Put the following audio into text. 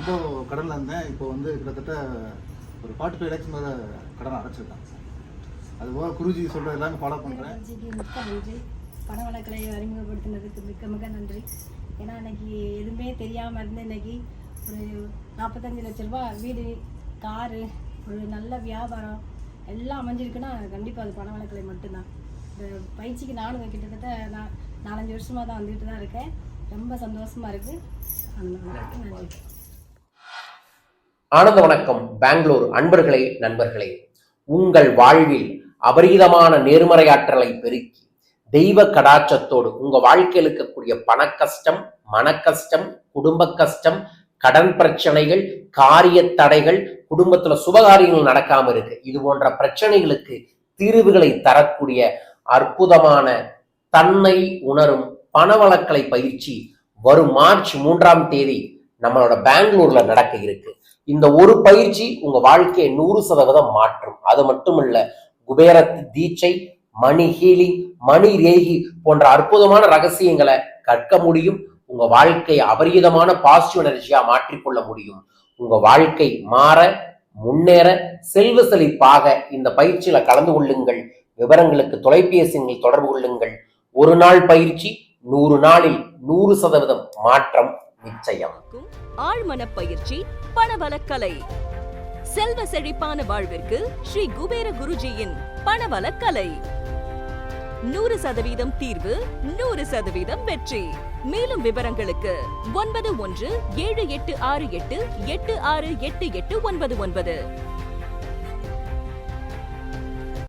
ரொம்ப கடனில் இருந்தேன். இப்போ வந்து கிட்டத்தட்ட ஒரு ஃபார்ட்டி ஃபைவ் லேக்ஸ் மேலே கடன் அடைச்சிருக்கேன் சார். அதுபோக குருஜி சொல்கிற எல்லாமே ஃபாலோ பண்ணுறேன் மிக்க நன்றி. பண வழக்கலை அறிமுகப்படுத்தினதுக்கு மிக்க மிக நன்றி. ஏன்னா இன்னைக்கு எதுவுமே தெரியாமல் இருந்து இன்னைக்கு ஒரு நாற்பத்தஞ்சு லட்ச ரூபா வீடு காரு ஒரு நல்ல வியாபாரம் எல்லாம் அமைஞ்சிருக்குன்னா கண்டிப்பாக அது பண வழக்கலை மட்டும்தான். இந்த பயிற்சிக்கு நானும் கிட்டத்தட்ட நான் நாலஞ்சு வருஷமாக தான் வந்துட்டு தான் இருக்கேன். ரொம்ப சந்தோஷமாக இருக்குது அந்த நன்றி. ஆனந்த வணக்கம் பெங்களூர். அன்பர்களே நண்பர்களே உங்கள் வாழ்வில் அபரீதமான நேர்மறையாற்றலை பெருக்கி தெய்வ கடாச்சத்தோடு உங்க வாழ்க்கையில் இருக்கக்கூடிய பண கஷ்டம் மன கஷ்டம் குடும்ப கஷ்டம் கடன் பிரச்சனைகள் காரிய தடைகள் குடும்பத்துல சுபகாரியங்கள் நடக்காம இருக்கு. இது போன்ற பிரச்சனைகளுக்கு தீர்வுகளை தரக்கூடிய அற்புதமான தன்னை உணரும் பணவளக்கலை பயிற்சி வரும் மார்ச் மூன்றாம் தேதி நம்மளோட பெங்களூர்ல நடக்க இருக்கு. இந்த ஒரு பயிற்சி உங்க வாழ்க்கையை நூறு சதவீதம் மாற்றும். அது மட்டும் இல்ல குபேரத்து தீட்சை மணி ஹீலிங் மணி ரேகி போன்ற அற்புதமான ரகசியங்களை கற்க முடியும். உங்க வாழ்க்கையை அபரிதமான பாசிட்டிவ் எனர்ஜியா மாற்றிக்கொள்ள முடியும். உங்க வாழ்க்கை மாற முன்னேற செல்வ செழிப்பாக இந்த பயிற்சியில கலந்து கொள்ளுங்கள். விவரங்களுக்கு தொலைபேசியில் தொடர்பு கொள்ளுங்கள். ஒரு நாள் பயிற்சி நூறு நாளில் நூறு சதவீதம் மாற்றம். நிச்சயம். ஆழ்மன பயிற்சி பணவளக்கலை. செல்வ செழிப்பான வாழ்விற்கு ஸ்ரீ குபேர குருஜியின் பணவளக்கலை. நூறு சதவீதம் தீர்வு நூறு சதவீதம் வெற்றி. மேலும் விவரங்களுக்கு ஒன்பது ஒன்று ஏழு எட்டு ஆறு எட்டு எட்டு ஆறு எட்டு எட்டு ஒன்பது ஒன்பது.